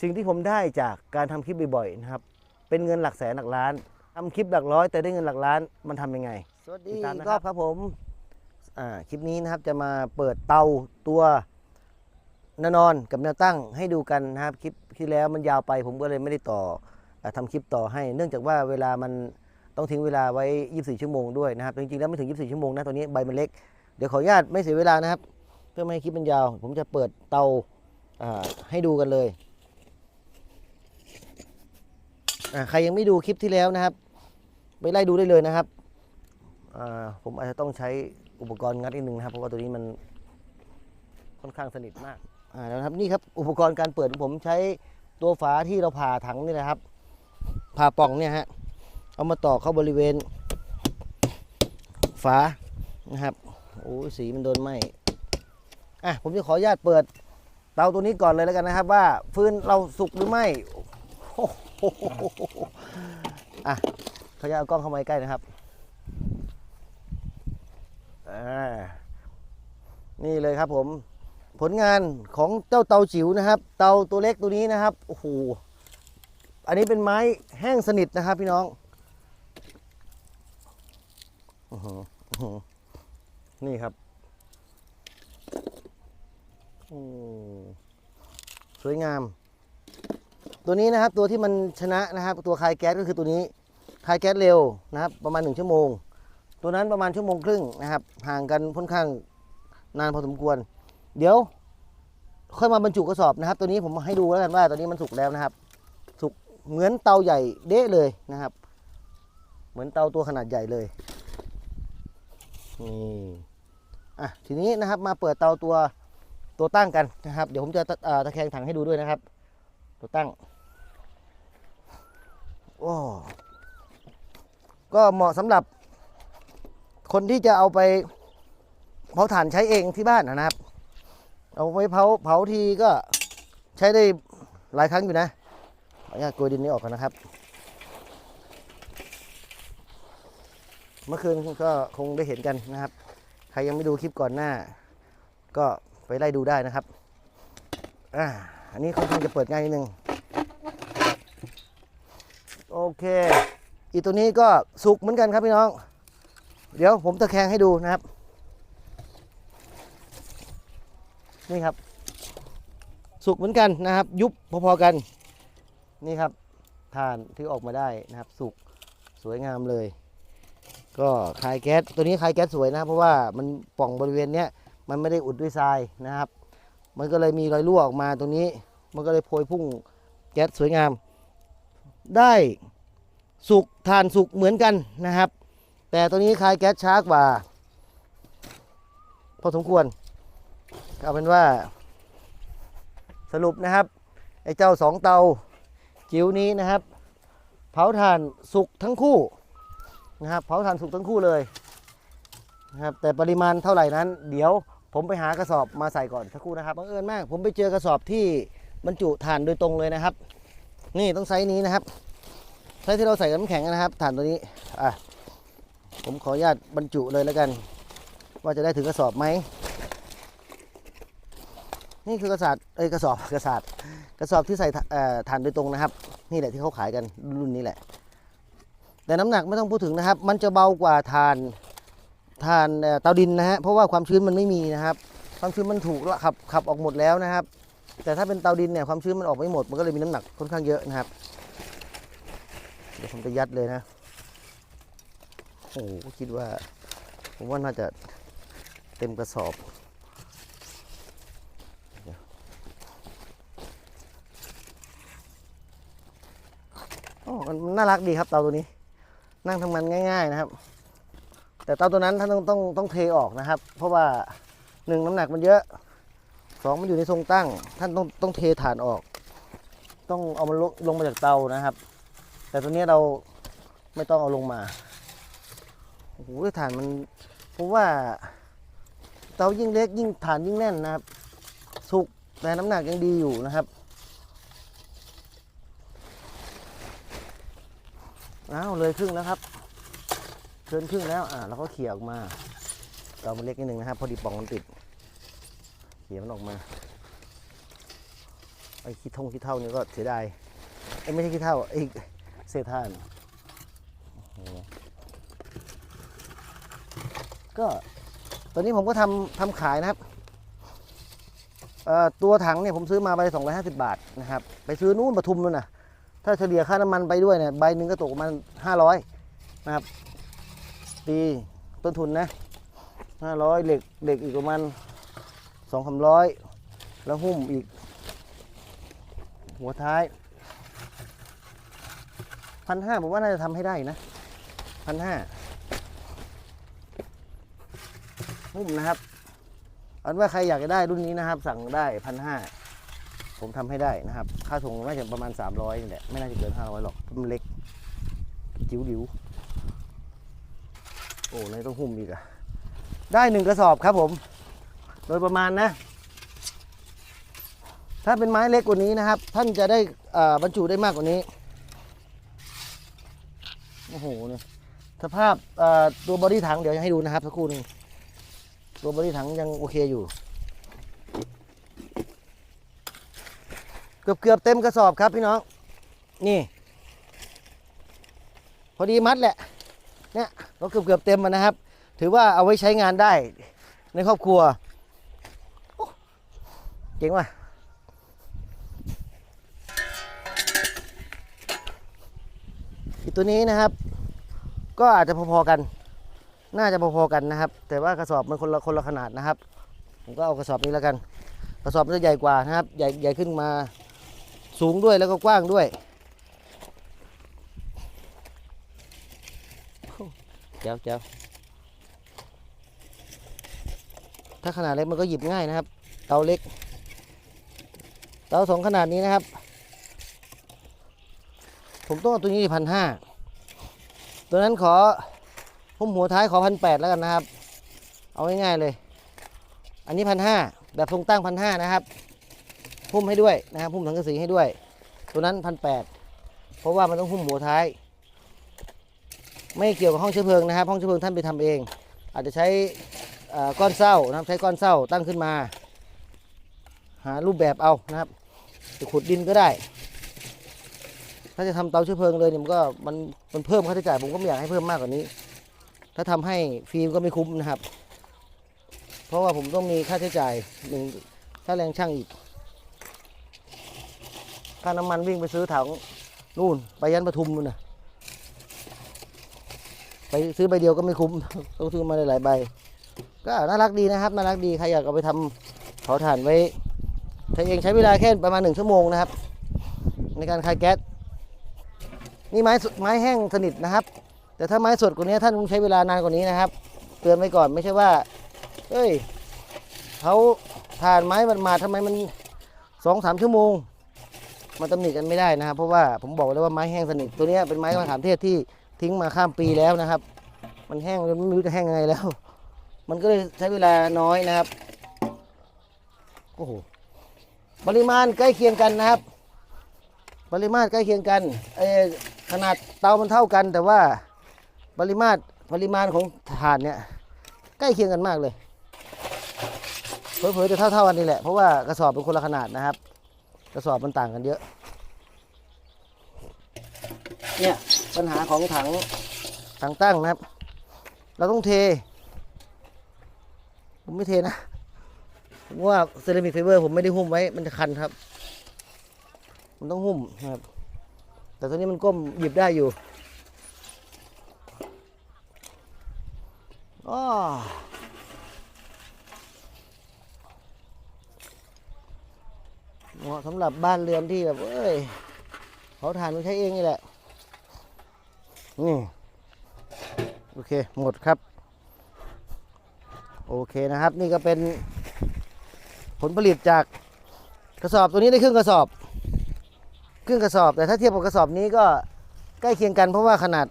สิ่งที่ผมได้จากการทำคลิปบ่อยๆนะครับ เป็นเงินหลักแสนหลักล้านทำคลิปหลักร้อย แต่ได้เงินหลักล้านมันทำยังไง สวัสดีติดตามนะอีกครรัอบบครับผมอ่าคลิปนี้นะครับจะมาเปิดเตาตัวแนวนอนกับแนวตั้งให้ดูกันนะครับคลิปที่แล้วมันยาวไปผมก็เลยไม่ได้ต่ออาทำคลิปต่อให้ เนื่องจากว่าเวลามันต้องทิ้งเวลาไว้ 24 ชั่วโมงด้วยนะครับ จริงๆ แล้วไม่ถึง 24 ชั่วโมงนะตัวนี้ใบมันเล็ก เดี๋ยวขออนุญาตไม่เสียเวลานะครับ เพื่อไม่ให้คลิปมันยาว ผมจะเปิดเตาอ่าให้ดูกันเลยอ่า ใครยังไม่ดูคลิปที่แล้วนะครับ ไปไล่ดูได้เลยนะครับผมอาจจะต้องใช้อุปกรณ์งัดนิดนึงนะครับ เพราะว่าตัวนี้มันค่อนข้างสนิทมากแล้วนะครับนี่ครับอุปกรณ์การเปิดผมใช้ตัวฝาที่เราผ่าถังนี่แหละครับ ผ่าป่องเนี่ยฮะเอามาต่อเข้าบริเวณ ฝานะครับโอ้สีมันโดนไหมอะผมจะขออนุญาตเปิดเตาตัวนี้ก่อนเลยแล้วกันนะครับ ว่าฟืนเราสุกหรือไม่โอ้โห อะเขาจะเอากล้องเข้ามาใกล้นะครับนี่เลยครับผม ผลงานของเจ้าเตาจิ๋วนะครับ เตาตัวเล็กตัวนี้นะครับโอ้โหอันนี้เป็นไม้แห้งสนิทนะครับ พี่น้องอือหือนี่ครับอืมสวยงาม ตัวนี้นะครับตัวที่มันชนะนะครับตัวคายแก๊สก็คือตัวนี้คายแก๊สเร็วนะครับ ประมาณ 1 ชั่วโมง ตัวนั้นประมาณชั่วโมงครึ่งนะครับ ห่างกันค่อนข้างนานพอสมควร เดี๋ยวค่อยมาบรรจุกระสอบนะครับ ตัวนี้ผมให้ดูแล้วกันว่าตัวนี้มันสุกแล้วนะครับ สุกเหมือนเตาใหญ่เด้เลยนะครับ เหมือนเตาตัวขนาดใหญ่เลยนี่อะทีนี้นะครับมาเปิดเตาตัวตัวตั้งกันนะครับ เดี๋ยวผมจะตะตะแคงถังให้ดูด้วยนะครับ ตัวตั้ง้ก็เหมาะสำหรับคนที่จะเอาไปเผาถ่านใช้เองที่บ้านนะครับ เอาไว้เผาเผาทีก็ใช้ได้หลายครั้งอยู่นะขออนุญาตโกยดินนี้ออกก่อนนะครับ เมื่อคืนก็คงได้เห็นกันนะครับ ใครยังไม่ดูคลิปก่อนหน้า ก็ไปไล่ดูได้นะครับ อ่า อันนี้ค่อนข้างจะเปิดง่ายนิดนึง เค อีตัวนี้ก็สุกเหมือนกันครับพี่น้อง เดี๋ยวผมตะแคงให้ดูนะครับ นี่ครับ สุกเหมือนกันนะครับ ยุบพอๆกัน นี่ครับทานที่ออกมาได้นะครับ สุกสวยงามเลย ก็คลายแก๊สตัวนี้คลายแก๊สสวยนะครับเพราะว่ามันป่องบริเวณเนี้ยมันไม่ได้อุดด้วยทรายนะครับ มันก็เลยมีรอยรั่วออกมาตรงนี้ มันก็เลยโพยพุ่งแก๊สสวยงาม ได้ สุกทานสุกเหมือนกันนะครับ แต่ตัวนี้คลายแก๊สช้ากว่า พอสมควรเอาเป็นว่า สรุปนะครับไอ้เจ้าสองเตาจิ๋วนี้นะครับ เผาถ่านสุกทั้งคู่นะครับเผาถ่านสุกทั้งคู่เลยนะครับแต่ปริมาณเท่าไหร่นั้น เดี๋ยวผมไปหากระสอบมาใส่ก่อนสักครู่นะครับบังเอิญมาก ผมไปเจอกระสอบที่บรรจุถ่านโดยตรงเลยนะครับ นี่ต้องไซส์นี้นะครับ ไซส์ที่เราใส่น้ำแข็งนะครับฐานตัวนี้อะผมขออนุญาตบรรจุเลยแล้วกัน ว่าจะได้ถึงกระสอบไหมนี่คือกระสอบเอ้ยกระสอบกระสอบกระสอบที่ใส่เอ่อฐานโดยตรงนะครับ นี่แหละที่เขาขายกันรุ่นนี้แหละ แต่น้ำหนักไม่ต้องพูดถึงนะครับ มันจะเบากว่าฐานฐานเตาดินนะฮะเพราะว่าความชื้นมันไม่มีนะครับ ความชื้นมันถูกล้วขับขับออกหมดแล้วนะครับ แต่ถ้าเป็นเตาดินเนี่ยความชื้นมันออกไม่หมดมันก็เลยมีน้ำหนักค่อนข้างเยอะนะครับ ดี๋ยวผมจะยัดเลยนะโอ้โหคิดว่า ผมว่าน่าจะเต็มกระสอบเดี๋ยวโอ้มันน่ารักดีครับเตาตัวนี้ นั่งทำงานง่าย ๆ นะครับ แต่เตาตัวนั้นท่านต้องต้องต้องเทออกนะครับ เพราะว่าหนึ่งน้ำหนักมันเยอะสองมันอยู่ในทรงตั้ง ท่านต้องต้องเทฐานออก ต้องเอามันลงมาจากเตานะครับ แต่ตัวนี้เราไม่ต้องเอาลงมาโอ้โหฐานมันผมว่าเตายิ่งเล็กยิ่งฐานยิ่งแน่นนะครับ สุกแต่น้ำหนักยังดีอยู่นะครับอ้าวเลยครึ่งแล้วครับเกินครึ่งแล้วอ่าเราก็เขี่ยออกมาเตามันเล็กนิดนึงนะครับ พอดีป่องมันติดเขี่ยมันออกมาไอ้ขี้ทงขี้เท่านี่ก็เสียดายไอ้ไม่ใช่ขี้เท่าไอ้ เศษถ่านโอ้โหก็ตอนนี้ผมก็ทำทำขายนะครับตัวถังเนี่ยผมซื้อมาใบสองร้อยห้าสิบบาทนะครับ ไปซื้อนู่นปทุมนู่นนะถ้าเฉลี่ยค่าน้ำมันไปด้วยเนี่ยใบหนึ่งก็ตกประมาณห้าร้อยนะครับตีต้นทุนนะห้าร้อยเหล็กเหล็กอีกประมาณสองสามร้อยแล้วหุ้มอีก หัวท้าย พันห้าผมว่าน่าจะทำให้ได้นะพันห้าหุ้มนะครับอันว่าใครอยากจะได้รุ่นนี้นะครับ สั่งได้พันห้าผมทำให้ได้นะครับ ค่าส่งน่าจะประมาณ 300นี่แหละไม่น่าจะเกิน 500 หรอกเพราะมันเล็ก จิ๋วดิวโอ้ในต้องหุ้มอีกอะได้หนึ่งกระสอบครับผม โดยประมาณนะ ถ้าเป็นไม้เล็กกว่านี้นะครับ ท่านจะได้อ่อบรรจุได้มากกว่านี้ โอ้โหเนี่ยสภาพตัวบอดี้ถังเดี๋ยวจะให้ดูนะครับสักครู่หนึงตัวบอดี้ถังยังโอเคอยู่ เกือบเกือบเต็มกระสอบครับพี่น้อง นี่ พอดีมัดแหละ เนี่ยเราเกือบเกือบเต็มมานะครับ ถือว่าเอาไว้ใช้งานได้ในครอบครัวเจ๋งว่ะอีตัวนี้นะครับ ก็อาจจะพอๆกัน น่าจะพอๆกันนะครับ แต่ว่ากระสอบมันคนละคนละขนาดนะครับ ผมก็เอากระสอบนี้แล้วกัน กระสอบมันจะใหญ่กว่านะครับ ใหญ่ใหญ่ขึ้นมาสูงด้วยแล้วก็กว้างด้วยเจ้าเจ้าถ้าขนาดเล็กมันก็หยิบง่ายนะครับ เตาเล็ก เตาสองขนาดนี้นะครับ ผมต้องเอาตัวนี้พันห้า ตัวนั้นขอพุ่มหัวท้ายขอพันแปดแล้วกันนะครับ เอาง่ายๆเลย อันนี้พันห้าแบบทรงตั้งพันห้านะครับ พุ่มให้ด้วยนะครับ พุ่มสังกะสีให้ด้วย ตัวนั้นพันแปดเพราะว่ามันต้องพุ่มหัวท้าย ไม่เกี่ยวกับห้องเชื้อเพลิงนะครับ ห้องเชื้อเพลิงท่านไปทำเอง อาจจะใช้ก้อนเศร้านะครับ ใช้ก้อนเศร้าตั้งขึ้นมา หารูปแบบเอานะครับจะขุดดินก็ได้ ถ้าจะทำเตาเชื้อเพลิงเลยเนี่ยมันก็มันมันเพิ่มค่าใช้จ่ายผมก็ไม่อยากให้เพิ่มมากกว่านี้ ถ้าทำให้ฟรีมก็ไม่คุ้มนะครับ เพราะว่าผมต้องมีค่าใช้จ่ายหนึ่งค่าแรงช่างอีก ค่าน้ำมันวิ่งไปซื้อถังนู่นไปยันปทุมนู่นนะไปซื้อใบเดียวก็ไม่คุ้มต้องซื้อมาหลายๆใบ ก็น่ารักดีนะครับน่ารักดีใครอยากเอาไปทำเผาถ่านไว้ใช้เองใช้เวลาแค่ประมาณหนึ่งชั่วโมงนะครับ ในการคายแก๊ส นี่ไม้ไม้แห้งสนิทนะครับ แต่ถ้าไม้สดกว่านี้ท่านต้องใช้เวลานานกว่านี้นะครับ เตือนไว้ก่อนไม่ใช่ว่า เอ้ยเขาทานไม้มันมาทำไมมันสองสามชั่วโมงมาตำหนิกันไม่ได้นะครับ เพราะว่าผมบอกเลยว่าไม้แห้งสนิทตัวนี้เป็นไม้มะขามเทศที่ทิ้งมาข้ามปีแล้วนะครับ มันแห้งจนไม่รู้จะแห้งยังไงแล้ว มันก็เลยใช้เวลาน้อยนะครับโอ้โหปริมาณใกล้เคียงกันนะครับ ปริมาตรใกล้เคียงกันเอ่อ ขนาดเตามันเท่ากัน แต่ว่าปริมาตรปริมาณของถ่านเนี่ยใกล้เคียงกันมากเลยเผลอๆจะเท่าๆกันนี่แหละเพราะว่ากระสอบเป็นคนละขนาดนะครับ กระสอบมันต่างกันเยอะ เนี่ยปัญหาของถังถังตั้งนะครับ เราต้องเท ผมไม่เทนะผมว่าเซรามิกไฟเบอร์ผมไม่ได้หุ้มไว้มันจะคันครับ มันต้องหุ้มนะครับ แต่ตัวนี้มันก้มหยิบได้อยู่อ้อเหมาะสำหรับบ้านเรือนที่แบบเอ้ยเขาถ่านมันใช้เองนี่แหละ นี่ โอเค หมดครับ โอเคนะครับ นี่ก็เป็นผลผลิตจากกระสอบตัวนี้ได้ครึ่งกระสอบ ครึ่งกระสอบ แต่ถ้าเทียบกับกระสอบนี้ก็ใกล้เคียงกัน เพราะว่าขนาด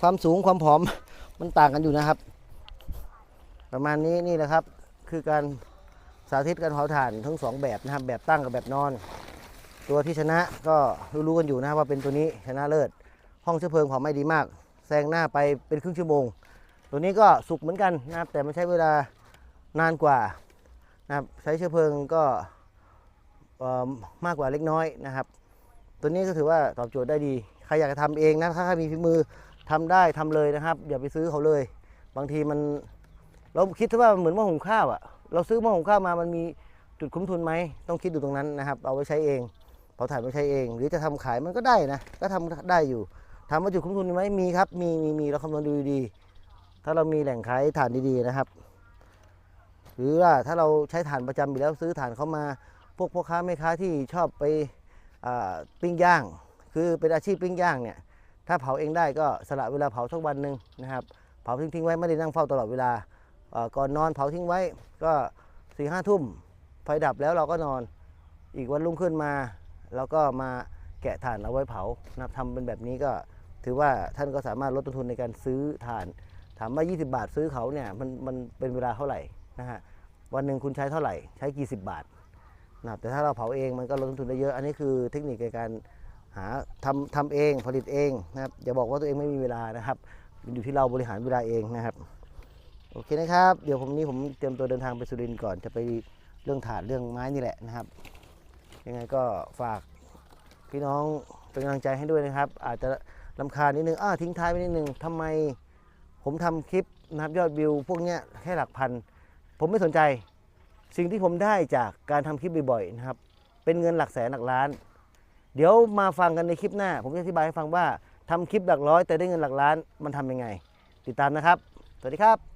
ความสูงความผอมมันต่างกันอยู่นะครับ ประมาณนี้นี่แหละครับ คือการสาธิตการเผาถ่านทั้งสองแบบนะครับ แบบตั้งกับแบบนอน ตัวที่ชนะก็รู้ๆกันอยู่นะครับว่าเป็นตัวนี้ชนะเลิศห้องเชื้อเพลิงเผาไม่ดีมากแซงหน้าไปเป็นครึ่งชั่วโมง ตัวนี้ก็สุกเหมือนกันนะครับ แต่มันใช้เวลานานกว่านะครับใช้เชื้อเพลิงก็มากกว่าเล็กน้อยนะครับ ตัวนี้ก็ถือว่าตอบโจทย์ได้ดี ใครอยากจะทำเองนะ ถ้าใครมีฝีมือทำได้ทำเลยนะครับ อย่าไปซื้อเขาเลย บางทีมัน เราคิดว่าเหมือนหม้อหุงข้าวอะเราซื้อหม้อหุงข้าวมามันมีจุดคุ้มทุนไหมต้องคิดดูตรงนั้นนะครับ เอาไว้ใช้เองเผาถ่านไว้ใช้เอง หรือจะทำขายมันก็ได้นะ ก็ทำได้อยู่ถามว่าจุดคุ้มทุนไหมมีครับ มีมีมีเราคำนวณดูดี ถ้าเรามีแหล่งขายถ่านดีๆนะครับ หรือว่าถ้าเราใช้ถ่านประจำอยู่แล้วซื้อถ่านเข้ามา พวกพ่อค้าแม่ค้าที่ชอบไป ปิ้งย่าง คือเป็นอาชีพปิ้งย่างเนี่ยถ้าเผาเองได้ก็สละเวลาเผาสักวันหนึ่งนะครับเผาทิ้งๆไว้ไม่ได้นั่งเฝ้าตลอดเวลาก่อนนอนเผาทิ้งไว้ก็สี่ห้าทุ่มไฟดับแล้วเราก็นอนอีกวันรุ่งขึ้นมาเราก็มาแกะถ่านเอาไว้เผานะทำเป็นแบบนี้ก็ถือว่าท่านก็สามารถลดต้นทุนในการซื้อถ่าน ถามว่า 20 บาทซื้อเขาเนี่ยมันมันเป็นเวลาเท่าไหร่นะฮะวันหนึ่งคุณใช้เท่าไหร่ใช้กี่สิบบาท นะครับแต่ถ้าเราเผาเองมันก็ลดต้นทุนได้เยอะ อันนี้คือเทคนิคในการหาทำทำเองผลิตเองนะครับอย่าบอกว่าตัวเองไม่มีเวลานะครับ มันอยู่ที่เราบริหารเวลาเองนะครับโอเคนะครับ เดี๋ยวผมนี้ผมเตรียมตัวเดินทางไปสุรินทร์ก่อนจะไปเรื่องถาดเรื่องไม้นี่แหละนะครับ ยังไงก็ฝากพี่น้องเป็นกำลังใจให้ด้วยนะครับ อาจจะลำคาญนิดนึงอ้าทิ้งท้ายไปนิดนึงทำไมผมทำคลิปนะครับยอดวิวพวกเนี้ยแค่หลักพัน ผมไม่สนใจ สิ่งที่ผมได้จากการทำคลิปบ่อยๆนะครับ เป็นเงินหลักแสนหลักล้าน เดี๋ยวมาฟังกันในคลิปหน้า ผมจะอธิบายให้ฟังว่าทำคลิปหลักร้อยแต่ได้เงินหลักล้านมันทำยังไง ติดตามนะครับ สวัสดีครับ